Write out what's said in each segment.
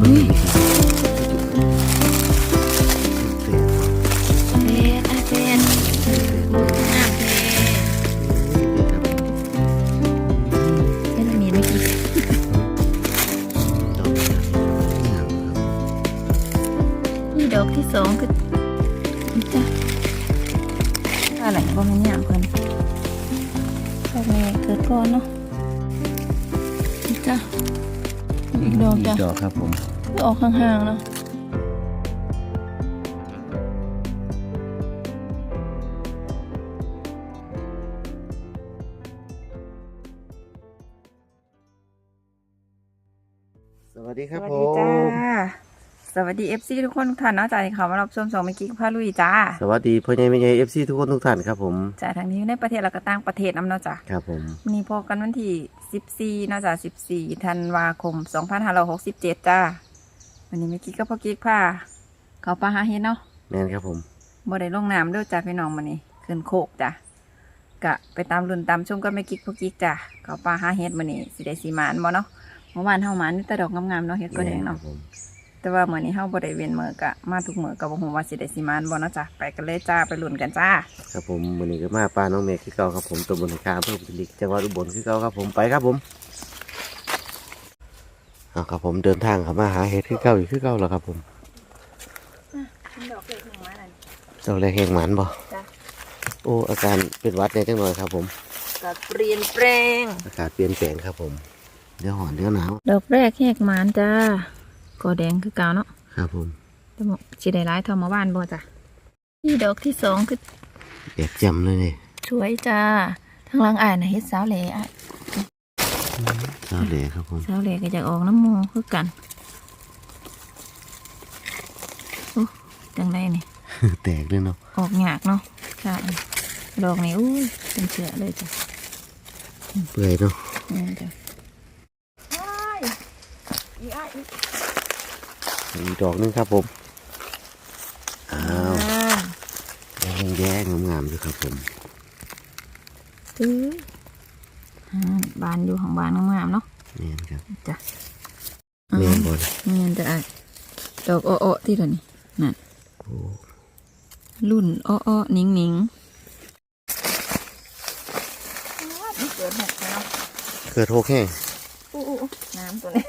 ด วัสดีครับสวัสผดีจ้า ม สวัสดีเอฟซีทุกคนทุกท่านเนาะจ้าที่เขามารับชมสองเมื่อกี้กับพาลุยจ้าสวัสดีพ่อใหญ่แม่ใหญ่เอฟซีทุกคนทุกท่านครับผม จ้าทางนี้อยู่ในประเทศแล้วก็ต่างประเทศน้ำเนาะจ้าครับผม วันนี้พบกันวันที่14เนาะจ้า14ธันวาคม2567จ้าวันนี้เมื่อกี้ก็พ่อกิ๊กพาเขาปลาหาเห็ดเนาะแม่นครับผม บ่ได้ลงน้ำเด้วยจ้าพี่น้องวันนี้ขึ้นโคกจ้ากะไปตามรุ่นตามชมกันแม่กิ๊กพ่อกิ๊กจ้าเขาปลาหาเห็ดวันนี้สิได้สีหมานบ่เนาะ เมื่อวานเฮาหมานนี่แต่ดอกงามๆเนาะเห็ดก็แดงครัเนาะบผมแต่ว่ามื้อนี้เฮาบ่ได้เว้นมื้อกะมาทุกมื้อก็บ่ฮู้ว่าสิได้สิมานบ่เนาะจ้ะไปกันเลยจ้าไปลุ้นกันจ้าครับผมวันนี้ก็มาปลาน้องเมฆคือเก่าครับผมตัวบนคาเพิ่มลิกจังหวัดอุบลคือเก่าครับผมไปครับผมเอาครับผมเดินทางเข้ามาหาเห็ดคือเก่าอีกคือเก่าแล้วครับผมดอกเล็กหนึ่งมานั่นเจ้าแรกแหงหมันบ่จ้ะโอ้อาการเป็นหวัดในจังหน่อยครับผมก็เปลี่ยนแปลงอากาศเปลี่ยนแปลงครับผม เดี๋ยวหอนเดี๋ยวหนาว ดอกแรกแหกหมานจ้าก็แดงคือเก่าเนาะ ครับผมแต่บ่สิได้หลายเท่าเมื่อวานบ่จ้ะนี่ดอกที่สองคือแดดจำเลยนี่สวยจ้า ทางหลังอ่ายน่ะเฮ็ดสาวเหล่อะเจ้าเหล่ครับผมสาวเหล่ก็จะออกน้ำหมูคือกันโอ้จังไดนี่ แตกเลยเนาะออกยากเนาะค่ะดอกนี้อุ้ยเป็นเสือเลยจ้ะเปื่อยเนาะ นี่จ้ะว้าย อีอ้ายอีอีกดอกหนึงครับผม อ้าวแดงแย่งามๆอยู่ครับผมตื้ออบานอยู่ของบานงามๆเนาะนี่นครับจ้ะเมียนบอลเนียนจะอะดอกอ้อๆที่เดี๋ยวนี้นั่นรุ่นอ้อๆนิ่งๆนิ่งเกิดหกแล้วเกิดโฮกแห้งอู้น้ำตัวนี้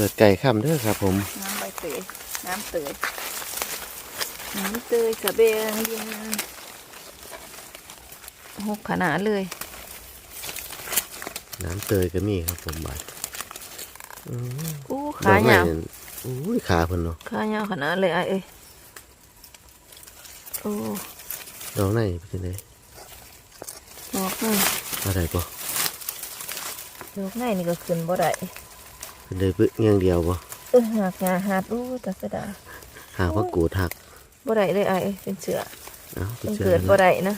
กิดไก่ข้ามเด้อครับ ผม น้ำใบเตยน้ำเตยน้ำเตยกระเบงยินหกขนาดเลย น้ำเตยก็มีครับผมบาดอืมอู้ดขาอกยาไม้วนั่นอุ้ยขาเพิ่นเนาะขายาวขนาดเลยไอ้เอ้ยโอ้ดอกไหนเป็นไงดอกนี่อะไรปะดอกนี่นี่ก็ขึ้นบ่ได้ เป็นเลยปึ๊กเงี้ยงเดียวปะเออหักงาหัดอู้แต่เสยดายหากว่ากูดหักบ่ได้เลยไอ้เอ้ยเป็นเสือเอ้าเป็นชื่อเกิดอะไรบ่ได้นะ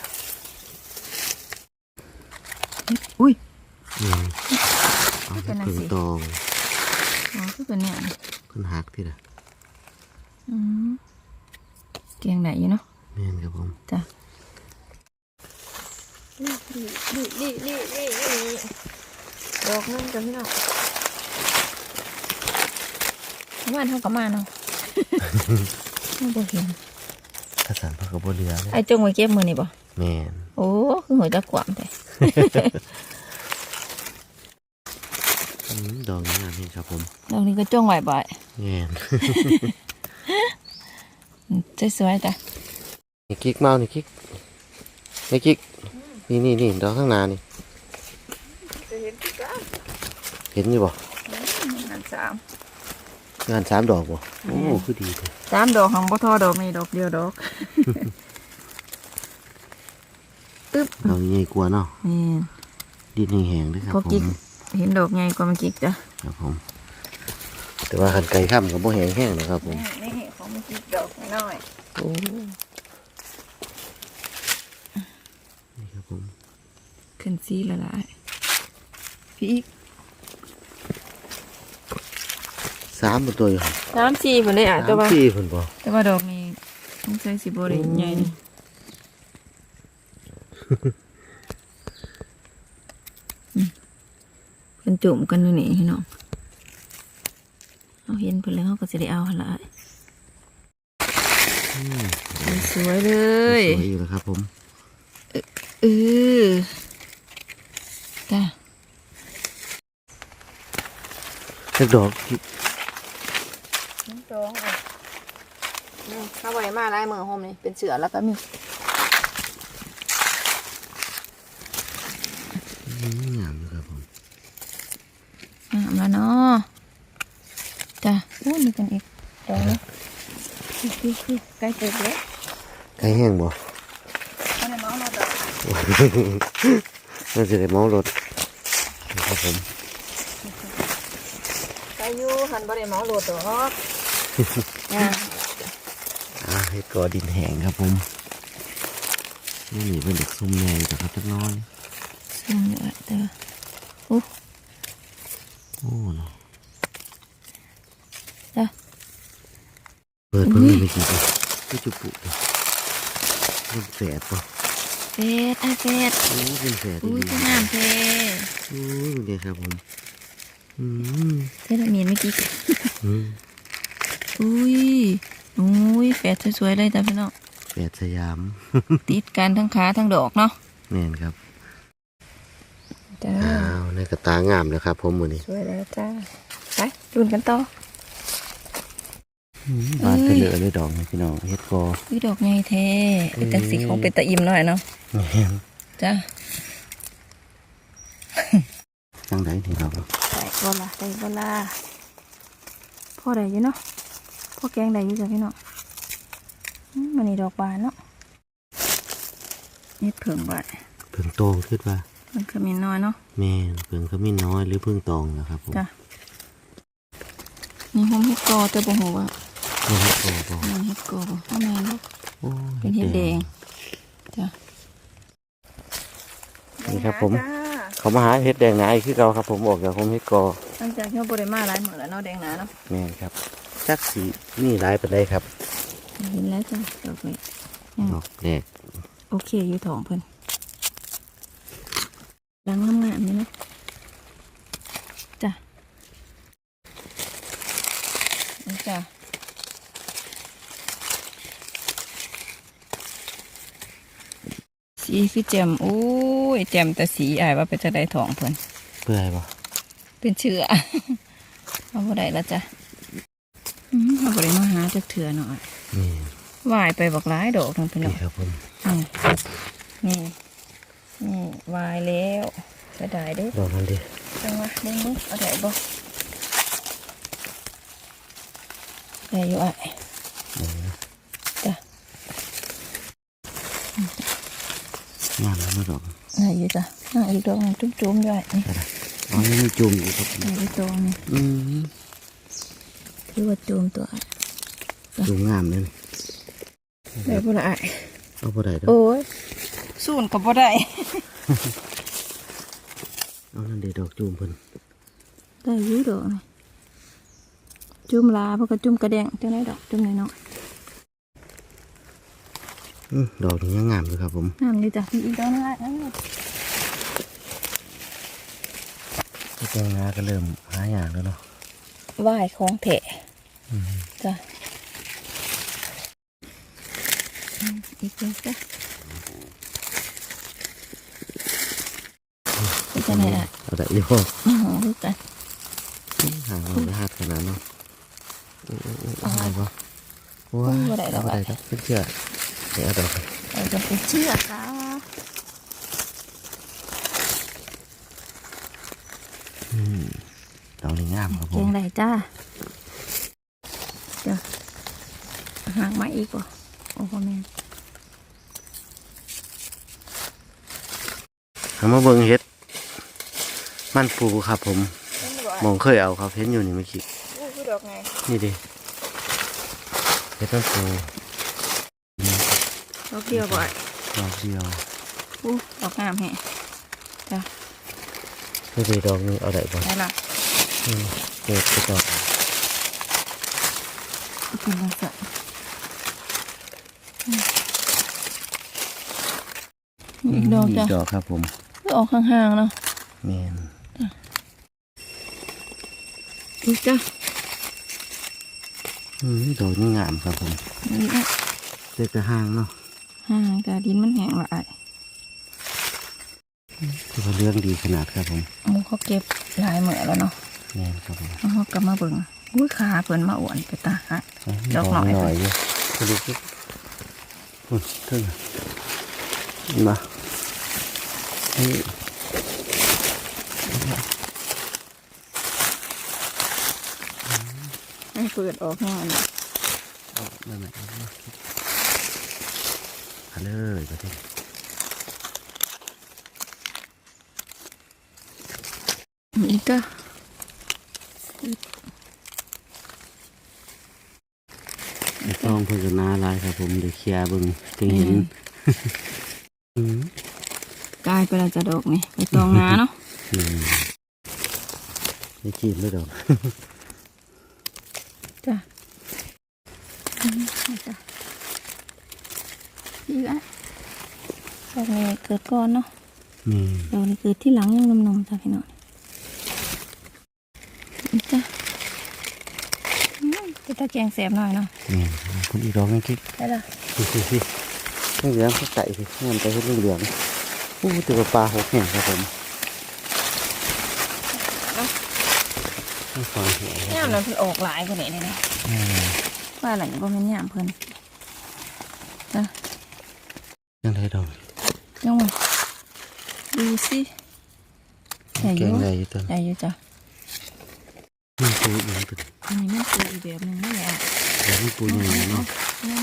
อุ้ยอืมเอาเป็นอะไรเพิ่งสิตองอ๋อคือเป็นเนี่ยเพิ่นหักที่ละอืมเกียงไหนอยู่เนาะแม่นครับผมจ้ะนี่นี่นี่นี่นี่นี่ดอกนึงจ้ะพี่น้อง บ้านเท่ากับมาเนาะไม่บ่เห็นข้าสารพระกบเรือเลยไอ้จงไว้เก็บมือนี่บ่แม่นโอ้คือหัวจะกวามแต่อืมดอกนี้งามเองครับผมดอกนี้ก็จงไว้บ่อยแม่นอืมสวยๆจ้ะนี่กิ๊กเมานี่กิ๊กนี่กิ๊กนี่นี่นี่ดอกข้างหน้านี่จะเห็นกี่ก้าเห็นอยู่บ่หันสาม งานสามดอกบ่โอ้คือดีเลยสามดอกของบ่ทอดอกนี่ดอกเดียวดอกตึ๊บดอกนี้ใหญ่กว่าเนาะนี่ดินแห้งๆด้วยครับพอผกิ๊กมเห็นดอกใหญ่กว่าเมื่อกี้จ้ะครับผม แต่ว่าขันไก่ข้ามกับบ่แห้งแห้งนะครับผมนี่ของเมื่อกี้ดอกน้อยโอ้นี่ครับผมขึ้นสีละลายพี่อีก สามเป็นตัวอยู่ครับน้ำชีเพิ่นได้อะแต่สามว่าสี่เพิ่นบ่แต่ว่าดอกนี้ต้องใช้สิบ่ได้ใหญ่นี่อืมเพิ่นจุ่มกันอยู่นี่พี่น้องเอเอาเห็นเพิ่นแล้วเขาก็สิได้เอาหั่นละอืมสวยๆเลยสวยอยู่แล้วครับผมเออจ้าสักดอกที่ น้ำจองอะนี่ข้าวไว มาลายมือโฮมนี่เป็นเสือแล้วก็มีอืมงามอยู่ครับผมงามแล้วเนาะจ้าโอ้ยมีกันอีกดอกนี้คือคือคือใกล้เสร็จแล้วไก่แห้งบ่อันนี้น้องมาดอกน่าจะได้เมารถครับผมใกล้อยู่หันบ่ได้เมาโหลดดอกอ่าอ่า เฮ็ดกอดินแห้งครับผมนี่นี่เป็นเด็กซุ่มแน่อยู่แต่ครับจักหน้อยซึ่งเดี๋ยวเดี๋ยวโอ้โอ้เนาะจ้าเปิดเพิ่งไปกี่ตัวที่จุปุเลยเป็นแฝดป่ะเฟดไอเฟดโอ้เป็นแฝดอุ้ยดีก็งามเท่โอ้ยเป็นไงครับผมอืมเฟดมีนเมื่อกี้อืมอุ้ย อุ้ยแฟดสวยๆเลยจ้าพี่น้องแฝดสยาม ติดกันทั้งขาทั้งดอกเนาะแน่นครับจ้าอ้าวในกระตางามแล้วครับ ผมมือนี้สวยแล้วจ้าไปรุ่นกันต่อบานไปเหลือเลยดอกนี่พี่น้องเฮ็ดกออุ้ยดอกไงเท่เป็นตาสีของเป็นตาอิ่มหน่อยเนาะแม่นจ้าจังไดนี่ดอกได้บ่ละได้บ่ละพ่อได้อยู่เนาะ พ่อแกงได้อยู่จ้ะพี่น้องอืมมันนี่ดอกบานเนาะนี่เพิ่งบานเพิ่งโตขึ้นว่ามันขมิ้นน้อยเนาะแม่นเพิ่งขมิ้นน้อยหรือเพิ่งตองนะครับผมจ้ะนี่หอมเฮ็ดกอแต่บ่ฮู้ว่านี่เฮ็ดกอบ่มันเฮ็ดกอบ่ว่าแม่นบ่โอ้ยเป็นเฮ็ดแดงจ้ะนี่ครับผมจ้าเขามาหาเฮ็ดแดงหนาอีกคือเก่าครับ ผมออกจากผมเฮ็ดกอหลังจากที่เราบ่ได้มาหลายมื้อแล้วเนาะแดงหนาเนาะแม่นครับ จักสีนี่หลายปานใดครับเห็นแล้วจ้ะดอกนี้อืมดอกแรกโอเคอยู่ท้องเพิ่นดังงามๆนี่เนาะจ้ะนี่จ้ะสีคือแจ่มโอ้ยแจ่มแต่สีอายว่าเป็นจะได้ทองเพิ่นเปื่อยบ่เป็นเชื้อเอาบ่ได้แล้วจ้ะอืม เอาบ่ได้มาหาจักเถื่อหน่อยนี่วายไปบักหลายดอกทั้งเพิ่นนี่เนาะครับผมนี่นี่นี่วายแล้วจะได้เด้ดอกนั้นดิจังวะเบิ่งมึงเอาได้บ่ได้อยู่อะจ้ะงามแล้วนะดอกได้อยู่จ้ะน่าอีกดอกหนึ่งจุ่มๆด้วยนี่อ๋อยังมีจุ่มอยู่ครับผมได้อีกดอกหนึงอืม คือว่าจุ่มตัวอะจุ่มงามเลยนี่ได้บ่ละอะเอาบ่ได้เด้อโอ้ยสูนกับบ่ได้เอานั่นเด้ดอกจุ่มเพิ่นได้อยู่ดอกนี่จุ่มลาเพราะก็จุ่มกระแดงจังไดดอกจุ่มน้อยอืมดอกนี้ยังงามอยู่ครับผมๆงามดีจ้ะมีอีกดอกหนึงอะนั่นน่ะเฮ็ดแดงหนาก็เริ่มหาอย่างแล้วเนาะวายของแถะ จ้ะอืมอีกแล้วจ้ะเป็นจังไดอะเอาได้อยู่อ๋อรู้กันหางเราได้หักขนา หางมาอีกว่ะโอ้โหแม่นเอามาเบิ่งเฮ็ด มันปูครับผม มองเคยเอาครับเห็นอยู่นี่เมื่อกี้อู้คือดอกไงนี่ดิเฮ็ดมันปูดอกเดียวบ่อยดอกเดียวอู้ดอกงามแฮะจ้ะนี่ดิดอกนี้เอาได้ปะได้ละอืมเกิดไปดอกเป็นลักษณะอีก ดอกจ้ะดอกครับผมออกห่างๆเนาะแมนอีกจ้ะอืมดอกนี่งามครับผมนี่อะเล็กแต่ห้างเนาะห่างแต่ดินมันแห้งละไอ้ที่ว่าเรื่องดีขนาดครับผมหมูเขาเก็บหลายเหมือแล้วเนาะแน่นครับผมแล้วเขากลับมาเบิ่งอุ้ยขาเพิ่นมาอ้วนไปตาหักดอกหน่อยหน่อยอยู่กระดูกปุ๊บอุ้ยเท่าไหร่มา นี่ให้เปิดออกแห้งเลยเอามาไหนเอามาเอาเลยประเทศนี่ก็ต้องพื่อนก็น่ารักครับผมเดี๋ยวเคลียร์เบึงจึงเห็นอืมายไปแล้วจะดอกนี่ไปตองนาเนาะอืมไม่จีบเลยดอกจ้ะอืมนี่จ้ะดีละดอกนี้เกิดก่อนเนาะนี่ดอกนี้เกิดที่หลังยังนมๆจ้ะพี่น้องนี่จ้ะอืมเป็นตะแกรงแสบหน่อยเนาะนี่คุณอีดอกนี่คิดได้ละสิสิสิไม่เหลืองเขาไก่สิเงี้ยไปให้เหลืองๆ อู้ตัวปลาหกแห่งครับผมไม่ฟังเสียงคย่ารัมบนั้นเพิ่นออกหลายกว่านี้เลยนะอืมว่าอะไรบ่แม่นย่ามเพิ่นจ้ะยังไงดอกยังมาดูสิใหญ่อแกยู่งใหญ่อยู่ตัวใหญ่อยู่จ้ะนี่ปูอย่างตัวอันนี้มันคืออีกแบบหนึงนี่แหละเดี๋ยวนี่ปูใหญ่เนาะนี่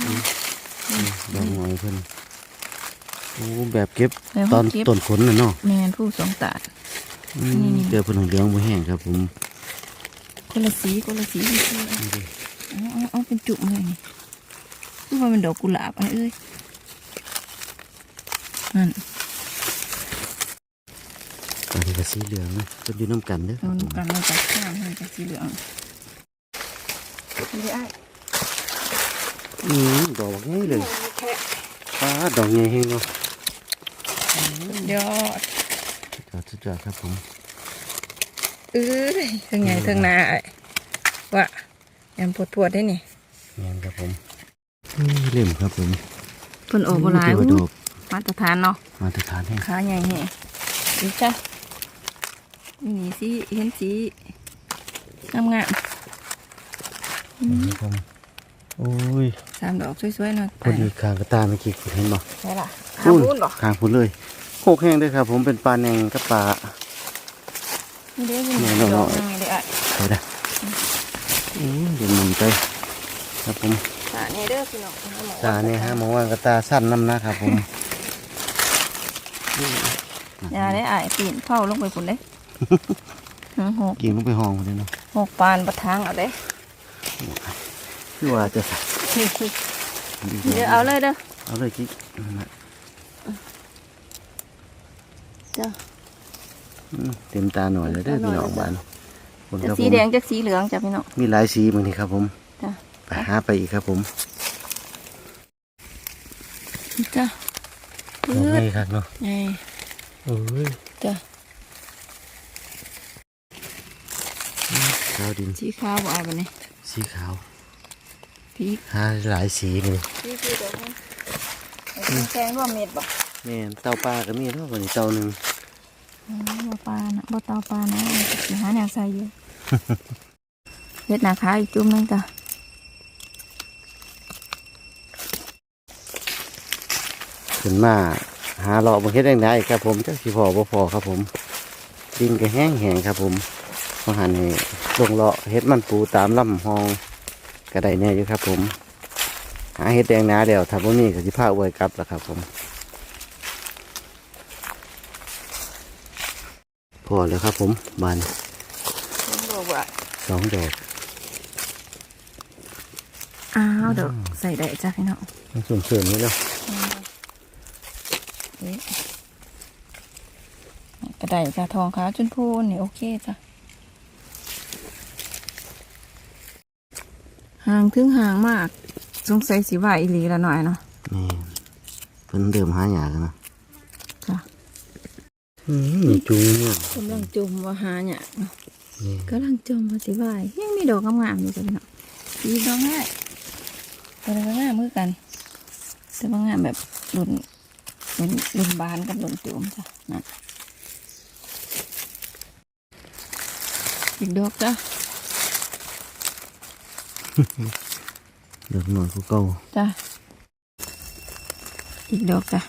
อืมดอกหอยเพิ่น โอ้แบบเก็บแล้วตอนเก็บ ต้นขนน่ะเนาะแมนผู้สองตาด อืมนี่ เจอเพิ่นเหลืองบ่แห้งครับผมคนละสีคนละสีนี่คือนี่ดิเอาเอาเอาเป็นจุ่มเลยนี่คือว่าเป็นดอกกุหลาบอันเอ้ยนั่นตอนนี้ก็สีเหลืองนะเพิ่นอยู่น้ำกันเด้อคโดรับนผมกันมาจากข้างมันจากสีเหลืองนี่ไอ้อืมดอกใหญ่เลยป้าดอกใหญ่แห้งเนาะ ยอดจอดสุดยอดครับผมเอ้ยทั้งใหญ่ทั้งหนาไอ้ว่าแอมปวดปวดได้นี่งานครับผมนี่เล่มครับผมเพิ่นออกมาหลายตัวดอกมาตรฐานเนาะมาตรฐานแห้งขาใหญ่แฮะดูจ้ะนี่สีเห็นสีงามงามครับผม โอ้ยๆสามดอกสวยๆหน่อยคนอีกข้างกระตาเมื่อกี้คุณเห็นบ่ใช่ล่ะขาบุญบ่ข้างคุณเลยโคกแห้งด้วยครับ ผมเป็นปลาแหนงกับปลานี่เด้อนี่นี่เนาะดอกนึงนี่เด้ออะใช่ได้อืมเดี๋ยวหมุนไปครับผมตานี่เด้อพี่น้องเอหมอตาเนี่ยฮะหมอว่ากระตาสั้นน้ำนะครับผมอย่าได้อ่ายปีนเผาลงไปพุ่นเด้หือหกกินลงไปห้องเลยเนาะหกปานประทางเอาเด้ คือว่าจะใส่เดี๋ยวเอาเลยเด้อเอาเลยกิ๊กนั่นน่ะจ้ะอืมเต็มตาหน่อยเลยเด้อพี่น้องบ้านคนจะครับผสีมแดงจากสีเหลืองจ้ะพี่น้องมีหลายสีบางทีครับผมจ้ะไปหาไปอีกครับผมจ้ะดอกใหญ่ครับเนาะไงโอ้ยจ้ะขาวดินสีขาวบ่เอาบัดนี้สีขาว พีกหาหลายสีเลยสีคือดอกนี้เป็นแกงร่วมเม็ดบ่แม่นเต่าปลาก็มีเนาะวันนี้เต่าหนึ่งอืมบ่ปลานะบ่เตาปลานะสิหาแนวใส่อยู่เฮ็ดหน้าขาอีกจุ่มหนึงจ้ะขึ้นมาหาเลาะบางเฮ็ดได้ไดครับผมจักสิพอบ่พอครับผมดินก็แห้งแห้งครับผมพอหันให้ลงเลาะเฮ็ดมันปูตามลำห้อง ก็ได้แน่อยู่ครับผม หาเฮ็ดแดงนาเดียวถ้าบ่มีก็สิพาอวยกลับแล้วครับผมพอแล้วครับผมบานบ่ว่าสองดอกอ้าวเด้อใส่ได้จ้ะพี่น้องส่วนเสริมนี่เนาะเอ๊ะกระไดจ้ะทองขาวจนพูนนี่โอเคจ้ะ ห่างถึงห่างมาก สงสัยสิว่าอีหลีละหน่อยเนาะนี่เพิ่นเดิมหาหยากันนะจ้ะอืมมีจูเนี่ยกำลังจมว่าหาเนี่ยเนาะนี่กำลังจมว่าสิว่ายังมีดอกงามๆอยู่จ้ะพี่น้องอีกดอกง่ายตัวนี้ก็ง่ายมือกันแต่ว่างามแบบรุ่นรุ่นรุ่นบานกับรุ่นติวมจ้ะนั่นอีกดอกจ้ะ เดือดหน่อยกูเก่าจ้ะอีกดอกจ้ะ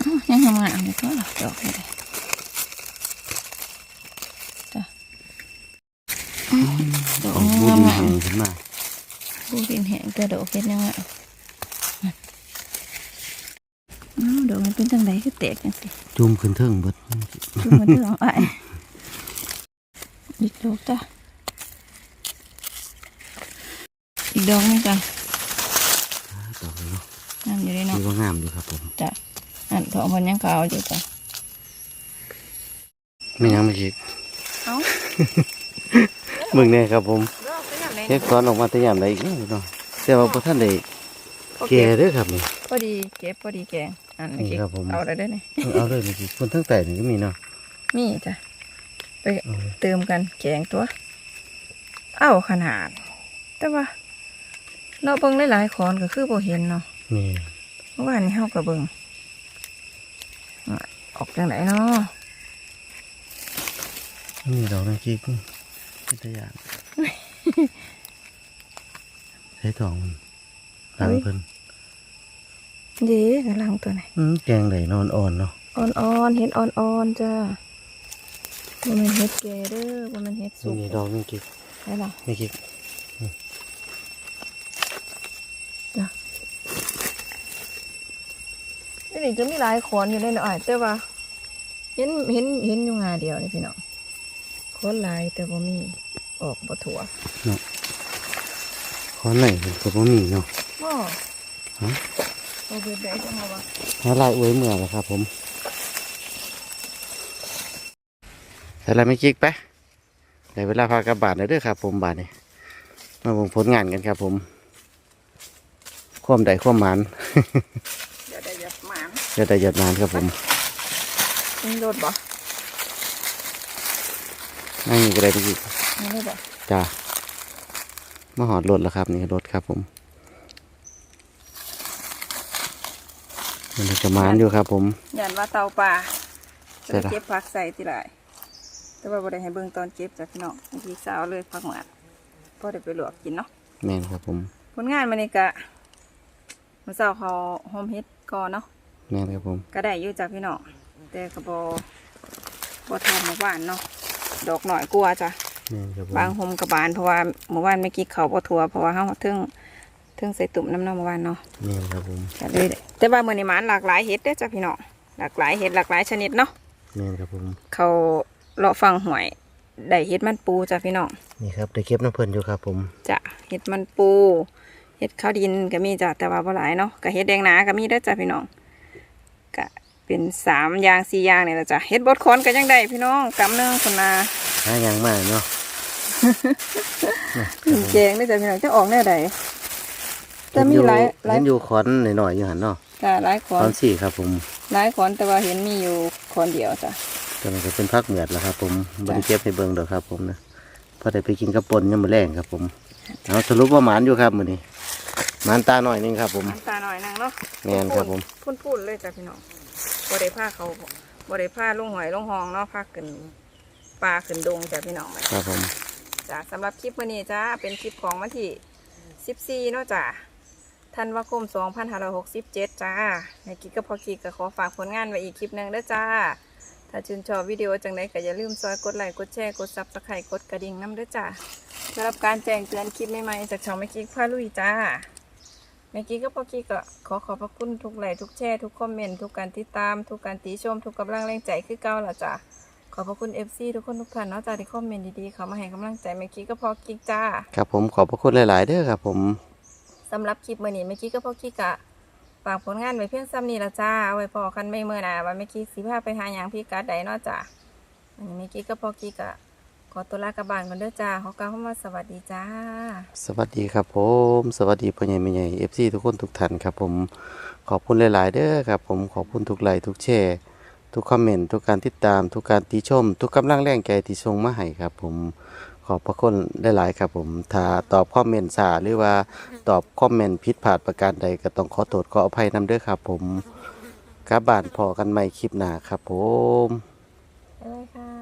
อ้าวยังทำงานอยู่ก็ดอกเลยจ้ะอ้าวดอก ของบู งาม ดีงามแห้งขึ้นมาบูดินแห้งแต่ดอกเฮ็ดยังไงอ้าวดอกมันเป็นจังไดคือแตกจังสิจุ่มขึ้นเทิงเบิดดูมันเรื่องอะไรอีกดอกจ้ะอีกดอกหนึงจ้ะต่อไปเนาะงามอยู่เลยเนาะนี่ว่างามอยู่ครับผมจ้ะอันทองมันยังขาวอยู่จ้ะไม่ยังไม่คิดเอ้ามึงเนี่ยครับผมดอกเป็นอย่างไรเฮ็ดก้อนออกมาแต่ยามใดอีกเนาะเนาะแต่ว่าบ่ทันได้แก่เด้อครับนี่พอดีเก็บพอดีแกงอันเมื่อกี้นี่ครับผมเอาได้ด้วยนี่เอาเลยนี่คนทั้งแต่นี่ก็มีเนาะมีจ้ะไปเอาเลยเติมกันแกงตัว เอ้าขนาด แต่ว่า เราเบิ่งหลายๆคอนก็คือบ่เห็นเนาะนี่เมื่อวานนี้เฮาก็เบิ่งอะออกจังไหนเนาะนี่ดอกนังกี้กูเป็นตะยานใช้ทองมันหลังเพิ่นเด้กำลังตัวไหนอืมแกงไหลนอนอ่อนเนาะอ่อนๆเห็ดอ่อนๆจ้าบ่แมันเห็ดแก่เด้อบ่แมันเห็ดสุกนี่ดอกนังกี้ใช่ล่ะนี่กี้ นี่นี่จะมีหลายขอนอยู่ในหน่อยแต่ว่า เห็นเห็นเห็นอยู่งาเดียวนี่พี่น้องขอนหลายแต่ว่ามีออกบ่ถั่วขอนไหนผมก็บ่มีเนาะบ่ฮะโอเคได้จังเอาวะหาลายอวยเมื่อแล้วครับ ผมใส่อะไรไม่กิ๊กไปได้เวลาพากลับบาทแล้วเด้อครับ ผมบาทนี่มาบ่งผลงานกันครับ ผม ความใดความหมานเดี๋ยวได้ยับ หมานจะได้หยดนานครับผมมีรถบ่นั่งนี่ก็ได้ไม่กิ๊กมีรถบ่จ้ามาหอดรถแล้วครับนี่รถครับผมมันจะหมานอยู่ครับ ผมยันว่าเตาป่าใช่ล่ะเก็บผักใส่ทีไรแต่ว่าบ่ได้ให้เบิ่งตอนเก็บจ้ะพี่น้องเมื่อกี้สาวเลยผักหมาดพอได้ไปลวกกินเนาะแม่นครับผม ผลงานมันนี่กะมันสาวเขาโฮมเฮ็ดก่อนเนาะ แม่นครับผมก็ได้อยู่จ้ะพี่น้องแต่ก็บ่บ่ทำเมื่อวานเนาะดอกหน่อยกลัวจ้ะแม่นครับผมบางโฮมกับบานเพราะว่าเมื่อวานเมื่อกี้เขาบ่ทัวเพราะว่าเฮาถึงถึงใส่ตุ่มน้ำเน้ำเมื่อวานเนาะแม่นครับผมก็เลยได้แต่ว่ามื้อนี้หมานหลากหลายเฮ็ดเด้อจ้ะพี่น้องหลากหลายเฮ็ดหลากหลายชนิดเนาะแม่นครับผมเขาเลาะฟังหวยได้เฮ็ดมันปูจ้ะพี่น้อง นี่ครับได้เก็บน้ำเพลินอยู่ครับผมจ้ะเฮ็ดมันปูเฮ็ดข้าวดินก็มีจ้ะแต่ว่าบ่หลายเนาะก็เฮ็ดแดงหนาก็มีเด้อจ้ะพี่น้อง ก็เป็นสามอย่างสี่อย่างนี่แหละจ้ะเฮ็ดบดคอนก็ยังได้พี่น้องกำหนึงคนนาหาหยังมากเนาะแกงได้อจ้ะพี่น้องจะออกแนวใดแต่มีหลายหลายเห็นอยู่ขอนหน่อยๆอยู่หันเนาะจ้ะหลายคขอนอนสี่ครับผมหลายคอนแต่ว่าเห็นมีอยู่คอนเดียวจ้ะตอนนี้ก็เป็นพักเหมือดแล้วครับ ผมบริเก็บให้เบิ่งดอกครับ ผมนะพอได้ไปกินกระปนยามมื้อแรงครับ ผมเอาสรุปว่าหมานอยู่ครับมื้อนี้ห มานตาหน่อยหนึงครับผมน้ำตาหน่อยนึงเนาะแม่นครับผมพุ่นๆเลยจ้ะพี่น้องบ่ได้ผ้าเขาบ่ได้ผ้าลงหอยลงหองเนาะผ้าขึ้นปลาขึ้นดงจ้ะพี่น้องครับผมจ้ะสำหรับคลิปวันนี้จ้าเป็นคลิปของวันที่14เนาะจ้ะธันวาคม2567จ้าในกิ๊กกับพอกิ๊กก็ขอฝากผลงานไว้อีกคลิปหนึ่งเด้อจ้า ถ้าชื่นชอบวิดีโอจังไดก็อย่าลืมซอยกดไลค์กดแชร์กดซับสไครต์กดกระดิ่งน้ำเด้อจ้าสำหรับการแจ้งเตือนคลิปใหม่ๆจากช่องแม่กิ๊กพาลุยจ้า แม่กิ๊กกับพอกิ๊กก็ขอขอบพระคุณทุกไลค์ทุกแชร์ทุกคอมเมนต์ทุกการติดตามทุกการติชม ทุกกำลังแรงใจคือเก่าละจ้าขอบพระคุณ FC ทุกคนทุกท่านเนาะจ้าที่คอมเมนต์ดีๆเขามาให้กำลังใจเมื่อกี้ก็พอกิ๊กจ้าครับผมขอบพระคุณหลาย ๆ เด้อครับผมสำหรับคลิปมื่อนี้เมื่อกี้ก็พอกิ๊กอะฝากผลงานไว้เพียงซ้ำนี้ละจ้าเอาไว้พอกันไม่เมื่อหนาว่าเมื่อกี้สิพาไปหาอย่างพี่กัดใดเนาะจ้าอันนี้เมื่อกี้ก็พอกิ๊กอะ ขอตัวลากลับบ้านก่อนเด้อจ้าขอกล่าวคำว่าสวัสดีจ้า สวัสดีครับผม สวัสดีพ่อใหญ่แม่ใหญ่ FC ทุกคนทุกท่านครับผมขอบคุณหลาย ๆ เด้อครับผมขอบคุณทุกไลค์ทุกแชร์ทุกคอมเมนต์ทุกการติดตามทุกการติชม ทุกกำลังแรงใจที่ส่งมาให้ครับผมขอบพระคุณหลาย ๆ ครับผมถ้าตอบคอมเมนต์สาหรือว่าตอบคอมเมนต์ผิดพลาดประการใดก็ต้องขอโทษขออภัยนำเด้อครับผมกลับบ้านพอกันใหม่คลิปหน้าครับผม บ๊ายบายค่ะ